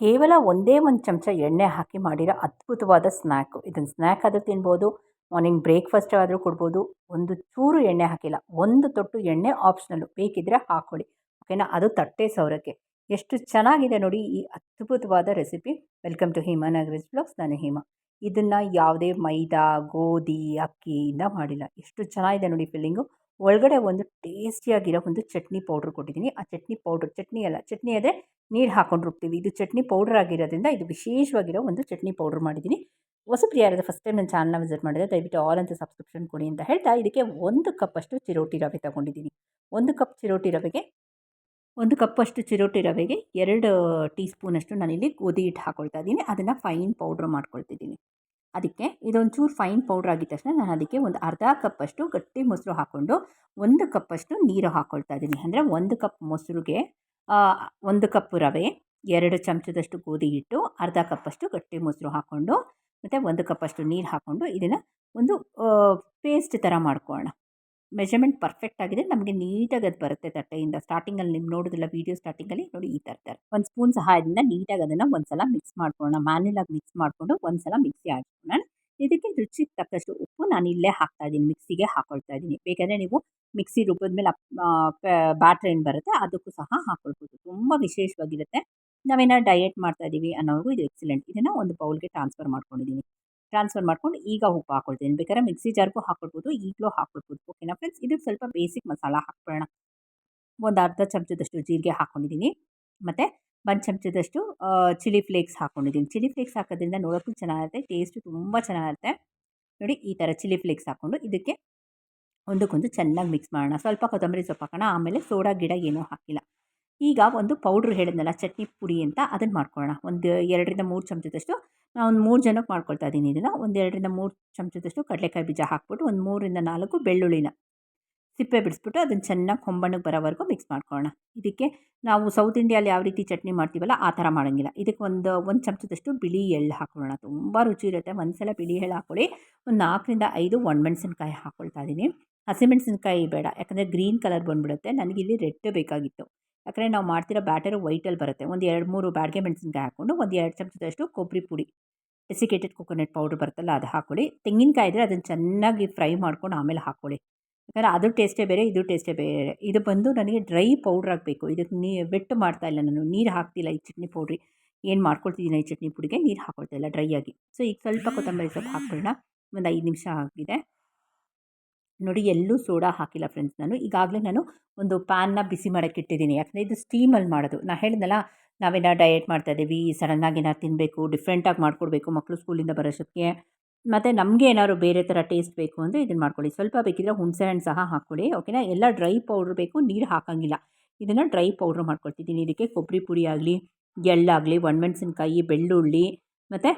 ಕೇವಲ ಒಂದೇ ಒಂದು ಚಮಚ ಎಣ್ಣೆ ಹಾಕಿ ಮಾಡಿರೋ ಅದ್ಭುತವಾದ ಸ್ನ್ಯಾಕು ಇದನ್ನು ಸ್ನ್ಯಾಕ್ ಆದರೂ ತಿನ್ಬೋದು ಮಾರ್ನಿಂಗ್ ಬ್ರೇಕ್ಫಾಸ್ಟ್ ಆದರೂ ಕೊಡ್ಬೋದು. ಒಂದು ಚೂರು ಎಣ್ಣೆ ಹಾಕಿಲ್ಲ, ಒಂದು ತೊಟ್ಟು ಎಣ್ಣೆ ಆಪ್ಷನಲ್ಲು ಬೇಕಿದ್ದರೆ ಹಾಕ್ಕೊಳ್ಳಿ ಓಕೆನಾ ಅದು ತಟ್ಟೆ ಸೌರಕ್ಕೆ. ಎಷ್ಟು ಚೆನ್ನಾಗಿದೆ ನೋಡಿ ಈ ಅದ್ಭುತವಾದ recipe welcome to Hima Nagari's blogs ನಾನು ಹಿಮಾ. ಇದನ್ನು ಯಾವುದೇ ಮೈದಾ, ಗೋಧಿ, ಅಕ್ಕಿಯಿಂದ ಮಾಡಿಲ್ಲ. ಎಷ್ಟು ಚೆನ್ನಾಗಿದೆ ನೋಡಿ ಫಿಲ್ಲಿಂಗು ಒಳಗಡೆ ಒಂದು ಟೇಸ್ಟಿಯಾಗಿರೋ ಒಂದು ಚಟ್ನಿ ಪೌಡ್ರ್ ಕೊಟ್ಟಿದ್ದೀನಿ. ಆ ಚಟ್ನಿ ಪೌಡ್ರ್ ಚಟ್ನಿ ಅಲ್ಲ, ಚಟ್ನಿ ಅದೇ ನೀರು ಹಾಕ್ಕೊಂಡು ರುಬ್ತೀವಿ ಇದು ಚಟ್ನಿ ಪೌಡ್ರ್ ಆಗಿರೋದ್ರಿಂದ ಇದು ವಿಶೇಷವಾಗಿರೋ ಒಂದು ಚಟ್ನಿ ಪೌಡ್ರ್ ಮಾಡಿದ್ದೀನಿ. ಹೊಸಬ್ರು ಫಸ್ಟ್ ಟೈಮ್ ನನ್ನ ಚಾನಲ್ನ ವಿಸಿಟ್ ಮಾಡಿದರೆ ದಯವಿಟ್ಟು ಆಲ್ ಅಂತ ಸಬ್ಸ್ಕ್ರಿಪ್ಷನ್ ಕೊಡಿ ಅಂತ ಹೇಳ್ತಾ ಇದಕ್ಕೆ ಒಂದು ಕಪ್ ಅಷ್ಟು ಚಿರೋಟಿ ರವೆ ತಗೊಂಡಿದ್ದೀನಿ. ಒಂದು ಕಪ್ ಚಿರೋಟಿ ರವೆಗೆ, ಒಂದು ಕಪ್ಪಷ್ಟು ಚಿರೋಟಿ ರವೆಗೆ ಎರಡು ಟೀ ಸ್ಪೂನಷ್ಟು ನಾನಿಲ್ಲಿ ಗೋಧಿ ಹಿಟ್ಟು ಹಾಕ್ಕೊಳ್ತಾ ಇದ್ದೀನಿ ಅದನ್ನು ಫೈನ್ ಪೌಡ್ರ್ ಮಾಡ್ಕೊಳ್ತಿದ್ದೀನಿ. ಅದಕ್ಕೆ ಇದೊಂಚೂರು ಫೈನ್ ಪೌಡ್ರ್ ಆಗಿದ ತಕ್ಷಣ ನಾನು ಅದಕ್ಕೆ ಒಂದು ಅರ್ಧ ಕಪ್ಪಷ್ಟು ಗಟ್ಟಿ ಮೊಸರು ಹಾಕ್ಕೊಂಡು ಒಂದು ಕಪ್ಪಷ್ಟು ನೀರು ಹಾಕ್ಕೊಳ್ತಾ ಇದ್ದೀನಿ. ಅಂದರೆ ಒಂದು ಕಪ್ ಮೊಸರಿಗೆ ಒಂದು ಕಪ್ ರವೆ, ಎರಡು ಚಮಚದಷ್ಟು ಗೋಧಿ ಹಿಟ್ಟು, ಅರ್ಧ ಕಪ್ಪಷ್ಟು ಗಟ್ಟಿ ಮೊಸರು ಹಾಕ್ಕೊಂಡು ಮತ್ತು ಒಂದು ಕಪ್ಪಷ್ಟು ನೀರು ಹಾಕ್ಕೊಂಡು ಇದನ್ನು ಒಂದು ಪೇಸ್ಟ್ ಥರ ಮಾಡ್ಕೊಳ್ಳೋಣ ಮೆಜರ್ಮೆಂಟ್ ಪರ್ಫೆಕ್ಟ್ ಆಗಿದೆ. ನಮಗೆ ನೀಟಾಗಿ ಅದು ಬರುತ್ತೆ ತಟ್ಟೆಯಿಂದ. ಸ್ಟಾರ್ಟಿಂಗಲ್ಲಿ ನೀವು ನೋಡೋದಿಲ್ಲ ವೀಡಿಯೋ ಸ್ಟಾರ್ಟಿಂಗಲ್ಲಿ ನೋಡಿ ಈ ಥರ ಥರ ಒಂದು ಸ್ಪೂನ್ ಸಹಾಯದಿಂದ ನೀಟಾಗಿ ಅದನ್ನು ಒಂದು ಸಲ ಮಿಕ್ಸ್ ಮಾಡ್ಕೊಳ್ಳೋಣ. ಮ್ಯಾನ್ಯಲಾಗಿ ಮಿಕ್ಸ್ ಮಾಡಿಕೊಂಡು ಒಂದು ಸಲ ಮಿಕ್ಸಿ ಆಡ್ಕೊಳ್ಳೋಣ ಇದಕ್ಕೆ ರುಚಿಗೆ ತಕ್ಕಷ್ಟು ಉಪ್ಪು ನಾನು ಇಲ್ಲೇ ಹಾಕ್ತಾ ಇದ್ದೀನಿ. ಮಿಕ್ಸಿಗೆ ಹಾಕೊಳ್ತಾ ಇದ್ದೀನಿ. ಬೇಕಂದರೆ ನೀವು ಮಿಕ್ಸಿ ರುಬ್ಬಿದ್ಮೇಲೆ ಬ್ಯಾಟ್ರ್ ಏನು ಬರುತ್ತೆ ಅದಕ್ಕೂ ಸಹ ಹಾಕ್ಕೊಳ್ಬೋದು ತುಂಬ ವಿಶೇಷವಾಗಿರುತ್ತೆ. ನಾವೇನಾದ್ರು ಡಯೆಟ್ ಮಾಡ್ತಾ ಇದ್ದೀವಿ ಅನ್ನೋರಿಗೂ ಇದು ಎಕ್ಸಲೆಂಟ್ ಇದನ್ನು ಒಂದು ಬೌಲ್ಗೆ ಟ್ರಾನ್ಸ್ಫರ್ ಮಾಡ್ಕೊಂಡಿದ್ದೀನಿ ಟ್ರಾನ್ಸ್ಫರ್ ಮಾಡ್ಕೊಂಡು ಈಗ ಉಪ್ಪು ಹಾಕೊಳ್ತೀನಿ. ಬೇಕಾದ್ರೆ ಮಿಕ್ಸಿ ಜಾರ್ಗೂ ಹಾಕ್ಕೊಳ್ಬೋದು ಈಗಲೂ ಹಾಕ್ಕೊಳ್ಬೋದು ಓಕೆನಾ ಫ್ರೆಂಡ್ಸ್ ಇದಕ್ಕೆ ಸ್ವಲ್ಪ ಬೇಸಿಕ್ ಮಸಾಲ ಹಾಕ್ಕೊಳ್ಳೋಣ ಒಂದು ಅರ್ಧ ಚಮಚದಷ್ಟು ಜೀರಿಗೆ ಹಾಕ್ಕೊಂಡಿದ್ದೀನಿ ಮತ್ತು ಒಂದು ಚಮಚದಷ್ಟು ಚಿಲ್ಲಿ ಫ್ಲೇಕ್ಸ್ ಹಾಕ್ಕೊಂಡಿದ್ದೀನಿ ಚಿಲ್ಲಿ ಫ್ಲೇಕ್ಸ್ ಹಾಕೋದ್ರಿಂದ ನೋಡೋಕ್ಕೂ ಚೆನ್ನಾಗಿರುತ್ತೆ ಟೇಸ್ಟು ತುಂಬ ಚೆನ್ನಾಗಿರುತ್ತೆ. ನೋಡಿ, ಈ ಥರ ಚಿಲ್ಲಿ ಫ್ಲೇಕ್ಸ್ ಹಾಕ್ಕೊಂಡು ಇದಕ್ಕೆ ಒಂದಕ್ಕೊಂದು ಚೆನ್ನಾಗಿ ಮಿಕ್ಸ್ ಮಾಡೋಣ. ಸ್ವಲ್ಪ ಕೊತ್ತಂಬರಿ ಸೊಪ್ಪು ಹಾಕೋಣ. ಆಮೇಲೆ ಸೋಡಾ, ಗಿಡ ಏನೂ ಹಾಕಿಲ್ಲ. ಈಗ ಒಂದು ಪೌಡ್ರ್ ಹೇಳಿದ್ನಲ್ಲ, ಚಟ್ನಿ ಪುಡಿ ಅಂತ ಅದನ್ನು ಮಾಡ್ಕೊಳ್ಳೋಣ. ಒಂದು ಎರಡರಿಂದ ಮೂರು ಚಮಚದಷ್ಟು ನಾನು ಒಂದು ಮೂರು ಜನಕ್ಕೆ ಮಾಡ್ಕೊಳ್ತಾ ಇದ್ದೀನಿ ಇದನ್ನು ಒಂದು ಎರಡರಿಂದ ಮೂರು ಚಮಚದಷ್ಟು ಕಡಲೆಕಾಯಿ ಬೀಜ ಹಾಕ್ಬಿಟ್ಟು ಒಂದು ಮೂರರಿಂದ ನಾಲ್ಕು ಬೆಳ್ಳುಳ್ಳಿನ ಸಿಪ್ಪೆ ಬಿಡಿಸ್ಬಿಟ್ಟು ಅದನ್ನು ಚೆನ್ನಾಗಿ ಹೊಂಬಣ್ಣಕ್ಕೆ ಬರೋವರೆಗೂ ಮಿಕ್ಸ್ ಮಾಡ್ಕೊಳ್ಳೋಣ. ಇದಕ್ಕೆ ನಾವು ಸೌತ್ ಇಂಡಿಯಲ್ಲಿ ಯಾವ ರೀತಿ ಚಟ್ನಿ ಮಾಡ್ತೀವಲ್ಲ, ಆ ಥರ ಮಾಡೋಂಗಿಲ್ಲ. ಇದಕ್ಕೆ ಒಂದು ಒಂದು ಚಮಚದಷ್ಟು ಬಿಳಿ ಎಳ್ಳು ಹಾಕ್ಕೊಳ್ಳೋಣ. ತುಂಬ ರುಚಿ ಇರುತ್ತೆ. ಒಂದು ಸಲ ಬಿಳಿ ಎಳ್ಳು ಹಾಕ್ಕೊಳ್ಳಿ ಒಂದು ನಾಲ್ಕರಿಂದ ಐದು ಒಣಮೆಣ್ಸಿನ್ಕಾಯಿ ಹಾಕ್ಕೊಳ್ತಾ ಇದ್ದೀನಿ ಹಸಿಮೆಣಸಿನ್ಕಾಯಿ ಬೇಡ. ಯಾಕಂದರೆ ಗ್ರೀನ್ ಕಲರ್ ಬಂದುಬಿಡುತ್ತೆ. ನನಗಿಲ್ಲಿ ರೆಡ್ ಬೇಕಾಗಿತ್ತು. ಯಾಕಂದರೆ ನಾವು ಮಾಡ್ತಿರೋ ಬ್ಯಾಟರು ವೈಟಲ್ಲಿ ಬರುತ್ತೆ. ಒಂದು ಎರಡು ಮೂರು ಬ್ಯಾಡ್ಗೆ ಮೆಣಸಿನ್ಕಾಯಿ ಹಾಕ್ಕೊಂಡು ಒಂದು ಎರಡು ಚಮಚದಷ್ಟು ಕೊಬ್ಬರಿ ಪುಡಿ ಡೆಸಿಕೇಟೆಡ್ ಕೊಕೊನಟ್ ಪೌಡ್ರ್ ಬರುತ್ತಲ್ಲ ಅದು ಹಾಕ್ಕೊಳ್ಳಿ ತೆಂಗಿನಕಾಯಿ ಇದ್ದರೆ ಅದನ್ನು ಚೆನ್ನಾಗಿ ಫ್ರೈ ಮಾಡ್ಕೊಂಡು ಆಮೇಲೆ ಹಾಕ್ಕೊಳ್ಳಿ ಯಾಕಂದರೆ ಅದು ಟೇಸ್ಟೇ ಬೇರೆ, ಇದು ಟೇಸ್ಟೇ ಬೇರೆ. ಇದು ಬಂದು ನನಗೆ ಡ್ರೈ ಪೌಡ್ರ್ ಆಗಬೇಕು. ಇದಕ್ಕೆ ನೀ ವೆಟ್ ಮಾಡ್ತಾಯಿಲ್ಲ ನಾನು. ನೀರು ಹಾಕ್ತಿಲ್ಲ ಈ ಚಟ್ನಿ ಪೌಡ್ರಿ ಏನು ಮಾಡ್ಕೊಳ್ತಿದ್ದೀನಿ ಈ ಚಟ್ನಿ ಪುಡಿಗೆ? ನೀರು ಹಾಕ್ಕೊಳ್ತಾ ಇಲ್ಲ ಡ್ರೈ ಆಗಿ. ಸೊ ಈಗ ಸ್ವಲ್ಪ ಕೊತ್ತಂಬರಿ ಸೊಪ್ಪು ಹಾಕ್ಕೊಳ್ಳೋಣ ಒಂದು ಐದು ನಿಮಿಷ ಆಗಿದೆ. ನೋಡಿ ಎಲ್ಲೂ ಸೋಡಾ ಹಾಕಿಲ್ಲ ಫ್ರೆಂಡ್ಸ್ ನಾನು. ಈಗಾಗಲೇ ನಾನು ಒಂದು ಪ್ಯಾನ್ನ ಬಿಸಿ ಮಾಡೋಕ್ಕೆ ಇಟ್ಟಿದ್ದೀನಿ. ಯಾಕಂದರೆ ಇದು ಸ್ಟೀಮಲ್ಲಿ ಮಾಡೋದು. ನಾನು ಹೇಳಿದ್ನಲ್ಲ ನಾವೇನೋ ಡಯೆಟ್ ಮಾಡ್ತಾ ಇದ್ದೀವಿ ಸಡನ್ನಾಗಿ ಏನಾದ್ರು ತಿನ್ನಬೇಕು ಡಿಫ್ರೆಂಟಾಗಿ ಮಾಡಿಕೊಡ್ಬೇಕು ಮಕ್ಕಳು ಸ್ಕೂಲಿಂದ ಬರೋಷ್ಟೊತ್ತಿಗೆ ಮತ್ತು ನಮಗೆ ಏನಾದ್ರು ಬೇರೆ ಥರ ಟೇಸ್ಟ್ ಬೇಕು ಅಂದರೆ ಇದನ್ನು ಮಾಡ್ಕೊಳ್ಳಿ. ಸ್ವಲ್ಪ ಬೇಕಿದ್ರೆ ಹುಣಸೆ ಹಣ್ಣು ಸಹ ಹಾಕ್ಕೊಳ್ಳಿ ಓಕೆನಾ ಎಲ್ಲ ಡ್ರೈ ಪೌಡ್ರ್ ಬೇಕು, ನೀರು ಹಾಕೋಂಗಿಲ್ಲ. ಇದನ್ನು ಡ್ರೈ ಪೌಡ್ರ್ ಮಾಡ್ಕೊಳ್ತಿದ್ದೀನಿ. ಇದಕ್ಕೆ ಕೊಬ್ಬರಿ ಪುಡಿ ಆಗಲಿ, ಎಳ್ಳಾಗಲಿ, ಒಣಮೆಣಸಿನ್ಕಾಯಿ, ಬೆಳ್ಳುಳ್ಳಿ, ಮತ್ತು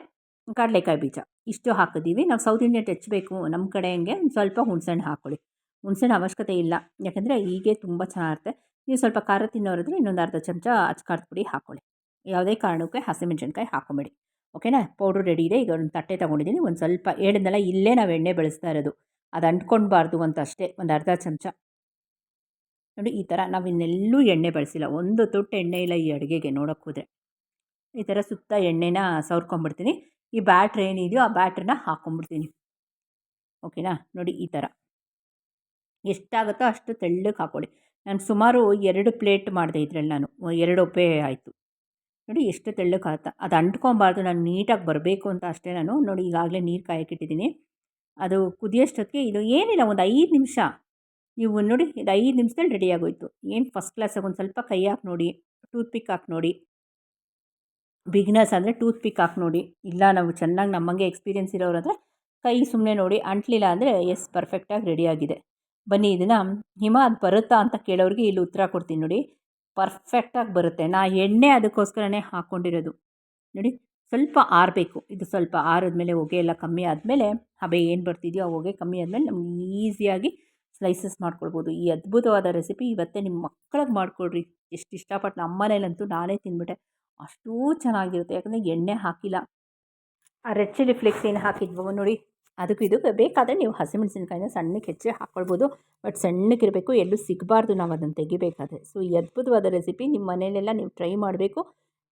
ಕಡಲೆಕಾಯಿ ಬೀಜ. ಇಷ್ಟು ಹಾಕಿದ್ದೀವಿ. ನಾವು ಸೌತ್ ಇಂಡಿಯನ್ ಟಚ್ ನಮ್ಮ ಕಡೆ ಹಂಗೆ ಸ್ವಲ್ಪ ಹುಣಸೆಹಣ್ಣು ಹಾಕ್ಕೊಳ್ಳಿ ಹುಣಸೆಹಣ್ಣು ಅವಶ್ಯಕತೆ ಇಲ್ಲ. ಯಾಕಂದರೆ ಹೀಗೆ ತುಂಬ ಚೆನ್ನಾಗಿರುತ್ತೆ. ನೀವು ಸ್ವಲ್ಪ ಖಾರ ತಿನ್ನೋರಿದ್ರೆ ಇನ್ನೊಂದು ಅರ್ಧ ಚಮಚ ಅಚ್ಚ ಖಾರದ ಪುಡಿ ಹಾಕ್ಕೊಳ್ಳಿ ಯಾವುದೇ ಕಾರಣಕ್ಕೆ ಹಸಿಮೆಣ್ಸಿನ್ಕಾಯಿ ಹಾಕ್ಕೊಬೇಡಿ ಓಕೆನಾ? ಪೌಡ್ರ್ ರೆಡಿ ಇದೆ. ಈಗ ಒಂದು ತಟ್ಟೆ ತೊಗೊಂಡಿದ್ದೀನಿ. ಒಂದು ಸ್ವಲ್ಪ ಹೇಳಿದ್ನಲ್ಲ ಇಲ್ಲೇ ನಾವು ಎಣ್ಣೆ ಬೆಳೆಸ್ತಾ ಇರೋದು. ಅದು ಅಂಟ್ಕೊಳ್ಬಾರ್ದು ಅಂತ ಅಷ್ಟೇ ಒಂದು ಅರ್ಧ ಚಮಚ. ನೋಡಿ, ಈ ಥರ ನಾವು ಇನ್ನೆಲ್ಲೂ ಎಣ್ಣೆ ಬಳಸಿಲ್ಲ. ಒಂದು ತೊಟ್ಟು ಎಣ್ಣೆ ಇಲ್ಲ ಈ ಅಡುಗೆಗೆ ನೋಡೋಕ್ಕೆ ಹೋದರೆ. ಈ ಥರ ಸುತ್ತ ಎಣ್ಣೆನ ಸವರ್ಕೊಂಬಿಡ್ತೀನಿ. ಈ ಬ್ಯಾಟ್ರ್ ಏನಿದೆಯೋ ಆ ಬ್ಯಾಟ್ರನ್ನ ಹಾಕ್ಕೊಂಬಿಡ್ತೀನಿ ಓಕೆನಾ ನೋಡಿ ಈ ಥರ ಎಷ್ಟಾಗುತ್ತೋ ಅಷ್ಟು ತೆಳ್ಳಗೆ ಹಾಕ್ಕೊಳ್ಳಿ ನಾನು ಸುಮಾರು ಎರಡು ಪ್ಲೇಟ್ ಮಾಡಿದೆ ಇದರಲ್ಲಿ ನಾನು. ಎರಡು ಒಪ್ಪೆ ಆಯಿತು. ನೋಡಿ ಎಷ್ಟು ತೆಳ್ಳಗೆ ಆಗುತ್ತೆ ಅದು ಅಂಟ್ಕೊಬಾರ್ದು. ನಾನು ನೀಟಾಗಿ ಬರಬೇಕು ಅಂತ ಅಷ್ಟೇ ನಾನು. ನೋಡಿ ಈಗಾಗಲೇ ನೀರು ಕಾಯಕ್ಕಿಟ್ಟಿದ್ದೀನಿ. ಅದು ಕುದಿಯೋಷ್ಟೊತ್ತಿಗೆ ಇದು ಏನಿಲ್ಲ, ಒಂದು ಐದು ನಿಮಿಷ. ನೀವು ನೋಡಿ, ಇದು ಐದು ನಿಮಿಷದಲ್ಲಿ ರೆಡಿ ಆಗೋಯ್ತು. ಏನು ಫಸ್ಟ್ ಕ್ಲಾಸಾಗಿ ಒಂದು ಸ್ವಲ್ಪ ಕೈ ಹಾಕಿ ನೋಡಿ ಟೂತ್ ಪಿಕ್ ಹಾಕಿ ನೋಡಿ. ಬಿಗ್ನರ್ಸ್ ಅಂದರೆ ಟೂತ್ ಪಿಕ್ ಹಾಕಿ ನೋಡಿ. ಇಲ್ಲ, ನಾವು ಚೆನ್ನಾಗಿ ನಮ್ಮಂಗೆ ಎಕ್ಸ್ಪೀರಿಯೆನ್ಸ್ ಇರೋರಾದರೆ ಕೈ ಸುಮ್ಮನೆ ನೋಡಿ, ಅಂಟಲಿಲ್ಲ ಅಂದರೆ ಎಸ್ ಪರ್ಫೆಕ್ಟಾಗಿ ರೆಡಿಯಾಗಿದೆ ಬನ್ನಿ, ಇದನ್ನು ಹಿಮ ಅದು ಬರುತ್ತಾ ಅಂತ ಕೇಳೋರಿಗೆ ಇಲ್ಲಿ ಉತ್ತರ ಕೊಡ್ತೀನಿ ನೋಡಿ. ಪರ್ಫೆಕ್ಟಾಗಿ ಬರುತ್ತೆ. ನಾ ಎಣ್ಣೆ ಅದಕ್ಕೋಸ್ಕರನೇ ಹಾಕ್ಕೊಂಡಿರೋದು ನೋಡಿ, ಸ್ವಲ್ಪ ಆರಬೇಕು. ಇದು ಸ್ವಲ್ಪ ಆರಿದ್ಮೇಲೆ ಹೊಗೆ ಎಲ್ಲ ಕಮ್ಮಿ ಆದಮೇಲೆ, ಹಬೆ ಏನು ಬರ್ತಿದೆಯೋ ಆ ಹೊಗೆ ಕಮ್ಮಿ ಆದಮೇಲೆ ನಮ್ಗೆ ಈಸಿಯಾಗಿ ಸ್ಲೈಸಸ್ ಮಾಡ್ಕೊಳ್ಬೋದು. ಈ ಅದ್ಭುತವಾದ ರೆಸಿಪಿ ಇವತ್ತೇ ನಿಮ್ಮ ಮಕ್ಕಳಿಗೆ ಮಾಡಿಕೊಡ್ರಿ. ಎಷ್ಟು ಇಷ್ಟಪಟ್ಟು ನಮ್ಮ ಮನೇಲಂತೂ ನಾನೇ ತಿಂದ್ಬಿಟ್ಟೆ ಅಷ್ಟೂ ಚೆನ್ನಾಗಿರುತ್ತೆ. ಯಾಕಂದರೆ ಎಣ್ಣೆ ಹಾಕಿಲ್ಲ. ಆ ರೆಡ್ ಚಿಲ್ಲಿ ಫ್ಲೇಕ್ಸ್ ಏನು ಹಾಕಿದ್ವೋ ನೋಡಿ. ಅದಕ್ಕೂ ಇದು ಬೇಕಾದರೆ ನೀವು ಹಸಿಮೆಣಸಿನಕಾಯಿನ ಸಣ್ಣಕ್ಕೆ ಹೆಚ್ಚಿ ಹಾಕ್ಕೊಳ್ಬೋದು ಬಟ್ ಸಣ್ಣಕ್ಕಿರಬೇಕು, ಎಲ್ಲೂ ಸಿಗಬಾರ್ದು ನಾವು ಅದನ್ನು ತೆಗಿಬೇಕಾದ್ರೆ. ಸೊ, ಈ ಅದ್ಭುತವಾದ ರೆಸಿಪಿ ನಿಮ್ಮ ಮನೆಯಲ್ಲೆಲ್ಲ ನೀವು ಟ್ರೈ ಮಾಡಬೇಕು.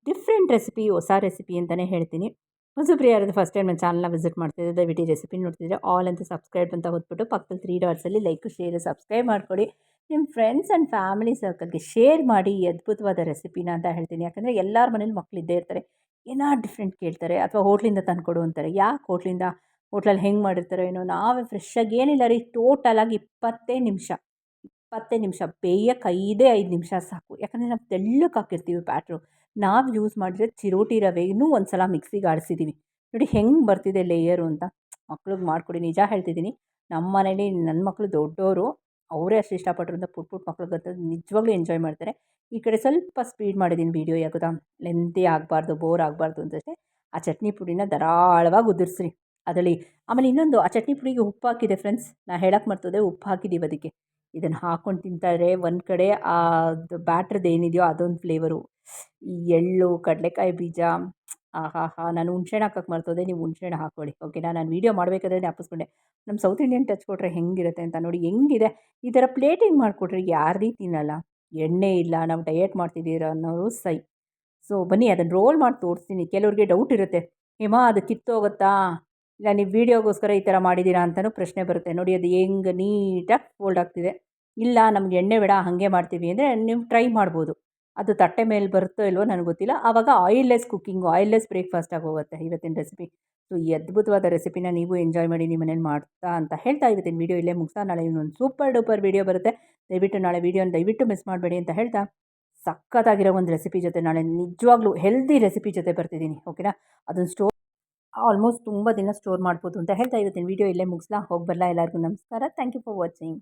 ಡಿಫ್ರೆಂಟ್ ರೆಸಿಪಿ, ಹೊಸ ರೆಸಿಪಿ ಅಂತಲೇ ಹೇಳ್ತೀನಿ. ಹೊಸಬ್ರು ಯಾರಾದರೂ ಫಸ್ಟ್ ಟೈಮ್ ನನ್ನ ಚಾನಲ್ನ ವಿಸಿಟ್ ಮಾಡ್ತಿದ್ದೆ ದಯವಿಟ್ಟು ರೆಸಿಪಿ ನೋಡ್ತಿದ್ರೆ ಆಲ್ ಅಂತ ಸಬ್ಸ್ಕ್ರೈಬ್ ಅಂತ ಹೊತ್ಬಿಟ್ಟು ಪಕ್ಕದಲ್ಲಿ ತ್ರೀ ಡಾಟ್ಸಲ್ಲಿ ಲೈಕ್ ಶೇರ್ ಸಬ್ಸ್ಕ್ರೈಬ್ ಮಾಡ್ಕೊಳ್ಳಿ ನಿಮ್ಮ ಫ್ರೆಂಡ್ಸ್ ಆ್ಯಂಡ್ ಫ್ಯಾಮಿಲಿ ಸರ್ಕಲ್ಗೆ ಶೇರ್ ಮಾಡಿ ಅದ್ಭುತವಾದ ರೆಸಿಪಿನ ಅಂತ ಹೇಳ್ತೀನಿ. ಯಾಕಂದರೆ ಎಲ್ಲರ ಮನೇಲಿ ಮಕ್ಕಳು ಇದ್ದೇ ಇರ್ತಾರೆ. ಏನೋ ಡಿಫ್ರೆಂಟ್ ಕೇಳ್ತಾರೆ ಅಥವಾ ಹೋಟ್ಲಿಂದ ತಂದುಕೊಡು ಅಂತಾರೆ. ಯಾಕೆ ಹೋಟ್ಲಿಂದ ಹೋಟ್ಲಲ್ಲಿ ಹೆಂಗೆ ಮಾಡಿರ್ತಾರೋ ಏನೋ. ನಾವೇ ಫ್ರೆಶ್ಶಾಗಿ ಏನಿಲ್ಲ ರೀ. ಟೋಟಲಾಗಿ ಇಪ್ಪತ್ತೇ ನಿಮಿಷ ಇಪ್ಪತ್ತೇ ನಿಮಿಷ ಬೇಯಕ್ಕೆ ಐದೇ ಐದು ನಿಮಿಷ ಸಾಕು. ಯಾಕಂದರೆ ನಾವು ತೆಳ್ಳಕ್ಕೆ ಹಾಕಿರ್ತೀವಿ ಬ್ಯಾಟ್ರು ನಾವು ಯೂಸ್ ಮಾಡಿದ್ರೆ ಚಿರೋಟಿ ರವೆನೂ ಒಂದು ಸಲ ಮಿಕ್ಸಿಗೆ ಆಡಿಸಿದ್ದೀವಿ ನೋಡಿ ಹೆಂಗೆ ಬರ್ತಿದೆ ಲೇಯರು ಅಂತ. ಮಕ್ಳಿಗೆ ಮಾಡಿಕೊಡಿ. ನಿಜ ಹೇಳ್ತಿದ್ದೀನಿ. ನಮ್ಮ ಮನೇಲಿ ನನ್ನ ಮಕ್ಕಳು ದೊಡ್ಡವರು ಅವರೇ ಅಷ್ಟು ಇಷ್ಟಪಟ್ಟರು ಅಂತ ಪುಟ್ ಮಕ್ಳಿಗಂತೂ ಮಕ್ಳಿಗೆ ನಿಜವಾಗ್ಲೂ ಎಂಜಾಯ್ ಮಾಡ್ತಾರೆ. ಈ ಕಡೆ ಸ್ವಲ್ಪ ಸ್ಪೀಡ್ ಮಾಡಿದ್ದೀನಿ ವೀಡಿಯೋ ಯಾಕೋದಾ? ಲೆಂತಿ ಆಗಬಾರ್ದು ಬೋರ್ ಆಗಬಾರ್ದು ಅಂತಷ್ಟೇ. ಆ ಚಟ್ನಿ ಪುಡಿನ ಧಾರಾಳವಾಗಿ ಉದುರಿಸ್ರಿ. ಅದರಲ್ಲಿ ಆಮೇಲೆ ಇನ್ನೊಂದು, ಆ ಚಟ್ನಿ ಪುಡಿಗೆ ಉಪ್ಪು ಹಾಕಿದೆ ಫ್ರೆಂಡ್ಸ್ ನಾ ಹೇಳಕ್ಕೆ ಮರ್ತೋದೆ ಉಪ್ಪು ಹಾಕಿದ್ದೀವಿ ಅದಕ್ಕೆ. ಇದನ್ನು ಹಾಕ್ಕೊಂಡು ತಿಂತಾರೆ. ಒಂದು ಕಡೆ ಆ ಬ್ಯಾಟ್ರದ್ದು ಏನಿದೆಯೋ ಅದೊಂದು ಫ್ಲೇವರು ಈ ಎಳ್ಳು, ಕಡಲೆಕಾಯಿ ಬೀಜ ಆಹಾಹಾ, ನಾನು ಹುಣ್ಸೆಹಣ್ಣು ಹಾಕೋಕ್ಕೆ ಮರ್ತೋದೆ, ನೀವು ಹುಣ್ಸೆಹಣ್ಣು ಹಾಕ್ಕೊಳ್ಳಿ. ಓಕೆನಾ ನಾನು ವೀಡಿಯೋ ಮಾಡಬೇಕಾದ್ರೆ ಜ್ಞಾಪಿಸ್ಕೊಂಡೆ ನಮ್ಮ ಸೌತ್ ಇಂಡಿಯನ್ ಟಚ್ ಕೊಟ್ಟರೆ ಹೆಂಗಿರುತ್ತೆ ಅಂತ ನೋಡಿ, ಹೆಂಗಿದೆ? ಈ ಥರ ಪ್ಲೇಟಿಂಗ್ ಮಾಡಿಕೊಟ್ರೆ ಯಾರು ತಿನ್ನಲ್ಲ? ಎಣ್ಣೆ ಇಲ್ಲ, ನಾವು ಡಯಟ್ ಮಾಡ್ತಿದ್ದೀರ ಅನ್ನೋರು ಸೈ. ಸೊ ಬನ್ನಿ, ಅದನ್ನು ರೋಲ್ ಮಾಡಿ ತೋರಿಸ್ತೀನಿ. ಕೆಲವ್ರಿಗೆ ಡೌಟ್ ಇರುತ್ತೆ. ಹೇಮಾ, ಅದು ಕಿತ್ತೋಗುತ್ತಾ ಇಲ್ಲ, ನೀವು ವೀಡಿಯೋಗೋಸ್ಕರ ಈ ಥರ ಮಾಡಿದ್ದೀರಾ ಅಂತಲೂ ಪ್ರಶ್ನೆ ಬರುತ್ತೆ. ನೋಡಿ, ಅದು ಹೆಂಗೆ ನೀಟಾಗಿ ಫೋಲ್ಡ್ ಆಗ್ತಿದೆ. ಇಲ್ಲ, ನಮ್ಗೆ ಎಣ್ಣೆ ಬೇಡ, ಹಾಗೆ ಮಾಡ್ತೀವಿ. ಅಂದರೆ ನೀವು ಟ್ರೈ ಮಾಡ್ಬೋದು. ಅದು ತಟ್ಟೆ ಮೇಲೆ ಬರುತ್ತೋ ಇಲ್ವೋ ನನಗೆ ಗೊತ್ತಿಲ್ಲ. ಆವಾಗ ಆಯಿಲ್ಲೆಸ್ ಕುಕ್ಕಿಂಗು, ಆಯಿಲ್ಲೆಸ್ ಬ್ರೇಕ್ಫಾಸ್ಟ್ ಹೋಗುತ್ತೆ ಇವತ್ತಿನ ರೆಸಿಪಿ. ಸೊ, ಈ ಅದ್ಭುತವಾದ ರೆಸಿಪಿನ ನೀವು ಎಂಜಾಯ್ ಮಾಡಿ ನಿಮ್ಮ ಮನೇಲಿ ಮಾಡ್ತಾ ಅಂತ ಹೇಳ್ತಾ ಇವತ್ತಿನ ವೀಡಿಯೋ ಇಲ್ಲೇ ಮುಗಿಸ್ತಾ, ನಾಳೆ ಇನ್ನೊಂದು ಸೂಪರ್ ಡೂಪರ್ ವೀಡಿಯೋ ಬರುತ್ತೆ. ದಯವಿಟ್ಟು ನಾಳೆ ವೀಡಿಯೋನ ದಯವಿಟ್ಟು ಮಿಸ್ ಮಾಡಬೇಡಿ ಅಂತ ಹೇಳ್ತಾ, ಸಖತ್ತಾಗಿರೋ ಒಂದು ರೆಸಿಪಿ ಜೊತೆ ನಾಳೆ ನಿಜವಾಗ್ಲೂ ಹೆಲ್ದಿ ರೆಸಿಪಿ ಜೊತೆ ಬರ್ತಿದ್ದೀನಿ, ಓಕೆನಾ? ಅದನ್ನು ಸ್ಟೋರ್ ಆಲ್ಮೋಸ್ಟ್ ತುಂಬ ದಿನ ಸ್ಟೋರ್ ಮಾಡ್ಬೋದು ಅಂತ ಹೇಳ್ತಾ ಇವತ್ತಿನ ವೀಡಿಯೋ ಇಲ್ಲೇ ಮುಗಿಸ್ಲಾ, ಹೋಗಿ ಬರಲ್ಲ ಎಲ್ಲರಿಗೂ ನಮಸ್ಕಾರ. Thank you for watching.